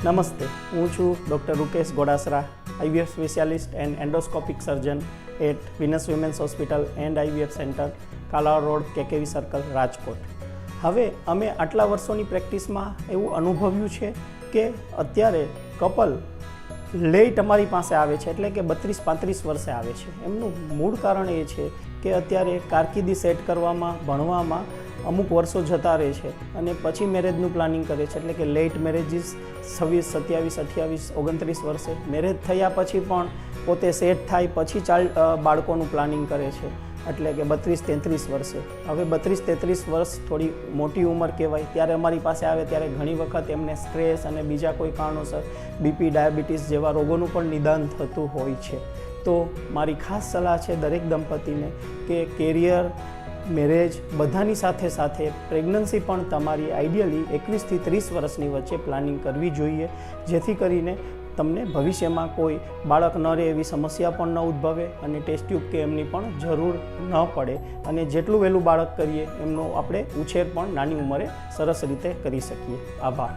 નમસ્તે, હું છું doctor Rukesh Godasara, IVF specialist and endoscopic surgeon at Venus women's hospital and IVF centre Kalawad road, KKV circle, Rajkot. હવે અમે આટલા વર્ષોની પ્રેક્ટિસમાં એવું અનુભવ્યું છે કે અત્યારે કપલ લેટ અમારી પાસે આવે છે, એટલે કે બત્રીસ પાંત્રીસ વર્ષે આવે છે. એમનું મૂળ કારણ એ છે કે અત્યારે કારકિર્દી સેટ કરવામાં, ભણવામાં અમુક વર્ષો જતા રહે છે અને પછી મેરેજનું પ્લાનિંગ કરે છે. એટલે કે લેટ મેરેજીસ છવ્વીસ, સત્યાવીસ, અઠ્યાવીસ, ઓગણત્રીસ વર્ષે મેરેજ થયા પછી પણ પોતે સેટ થાય પછી ચાલ બાળકોનું પ્લાનિંગ કરે છે. એટલે કે બત્રીસ, તેત્રીસ વર્ષે. હવે બત્રીસ, તેત્રીસ વર્ષ થોડી મોટી ઉંમર કહેવાય. ત્યારે અમારી પાસે આવે ત્યારે ઘણી વખત એમને સ્ટ્રેસ અને બીજા કોઈ કારણોસર બીપી, ડાયાબિટીસ જેવા રોગોનું પણ નિદાન થતું હોય છે. તો મારી ખાસ સલાહ છે દરેક દંપતીને કે કેરિયર, મેરેજ બધાની સાથે સાથે પ્રેગ્નન્સી પણ તમારી આઈડિયલી એકવીસથી ત્રીસ વર્ષની વચ્ચે પ્લાનિંગ કરવી જોઈએ. જેથી કરીને તમને ભવિષ્યમાં કોઈ બાળક ન રહે એવી સમસ્યા પણ ન ઉદ્ભવે અને ટેસ્ટ ટ્યુબ કે એમની પણ જરૂર ન પડે. અને જેટલું વહેલું બાળક કરીએ એમનો આપણે ઉછેર પણ નાની ઉંમરે સરસ રીતે કરી શકીએ. આભાર.